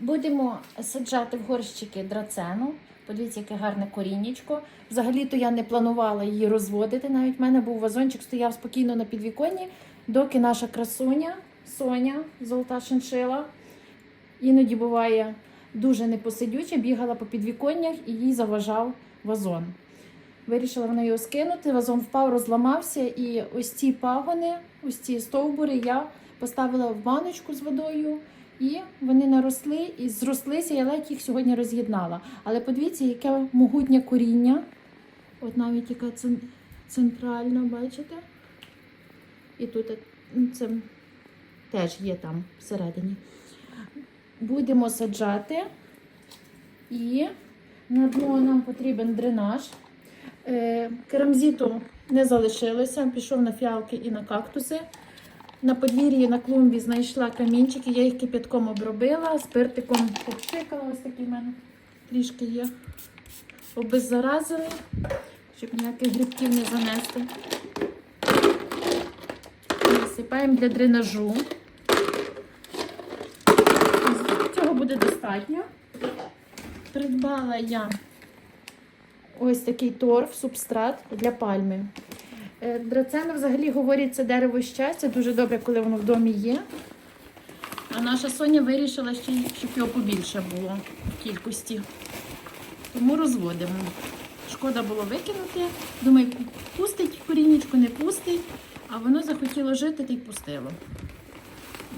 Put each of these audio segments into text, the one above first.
Будемо саджати в горщики драцену. Подивіться, яке гарне коріннячко. Взагалі-то я не планувала її розводити. Навіть в мене був вазончик, стояв спокійно на підвіконні, доки наша красуня Соня, золота шиншила, іноді буває дуже непосидюча, бігала по підвіконнях і їй заважав вазон. Вирішила вона його скинути, вазон впав, розламався, і ось ці пагони, ось ці стовбури я поставила в баночку з водою, і вони наросли і зрослися, я ледь їх сьогодні роз'єднала. Але подивіться, яке могутнє коріння. От навіть яка центральна, бачите? І тут це теж є там всередині. Будемо саджати, і на дно нам потрібен дренаж. Е, Керамзіту не залишилося, пішов на фіалки і на кактуси. На подвір'ї на клумбі знайшла камінчики, я їх кипятком обробила, спиртиком попшикала, ось такий в мене трішки є. Обеззаразили, щоб ніяких грибків не занести. Насипаємо для дренажу. Цього буде достатньо. Придбала я ось такий торф, субстрат для пальми. Е, Драцена взагалі говорить, це дерево щастя. Дуже добре, коли воно в домі є. А наша Соня вирішила, щоб його побільше було в кількості. Тому розводимо. Шкода було викинути. Думаю, пустить корінечко, не пустить, а воно захотіло жити та й пустило.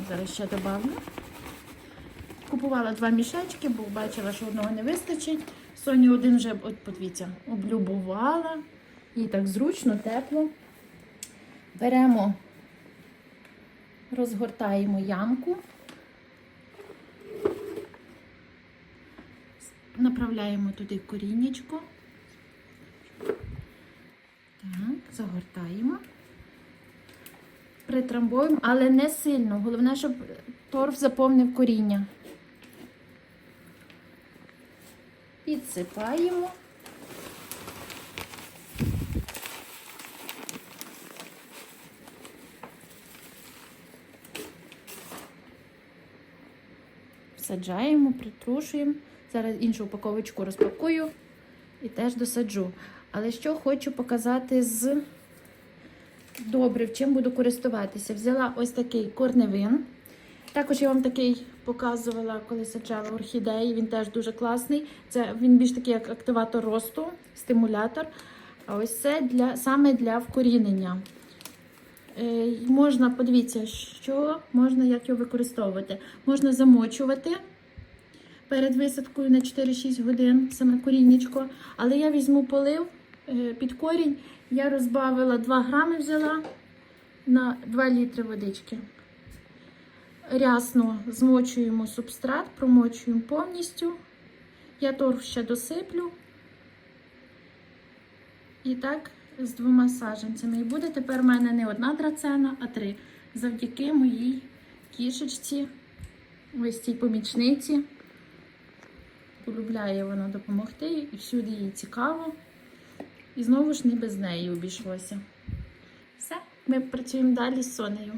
Зараз ще добавлю. Купувала два мішечки, бо бачила, що одного не вистачить. Соня один вже, от подивіться, облюбувала. Їй так зручно, тепло. Беремо, розгортаємо ямку. Направляємо туди корінечко. Так, загортаємо. Притрамбуємо, але не сильно. Головне, щоб торф заповнив коріння. Підсипаємо. Саджаємо, притрушуємо. Зараз іншу упаковочку розпакую і теж досаджу. Але що хочу показати з добрив, чим буду користуватися. Взяла ось такий корневин. Також я вам такий показувала, коли саджала орхідеї. Він теж дуже класний. Це він більш такий як активатор росту, стимулятор. А ось це для, саме для вкорінення. Е, можна, подивіться, що можна як його використовувати. Можна замочувати перед висадкою на 4-6 годин саме коріннячко. Але я візьму полив е, під корінь. Я розбавила 2 грами взяла на 2 літри водички. Рясно змочуємо субстрат, промочуємо повністю. Я торф ще досиплю. І так з двома саджанцями. І буде тепер в мене не одна драцена, а три. Завдяки моїй кішечці, ось цій помічниці. Полюбляє вона допомогти і всюди їй цікаво. І знову ж не без неї обійшлося. Все, ми працюємо далі з Сонею.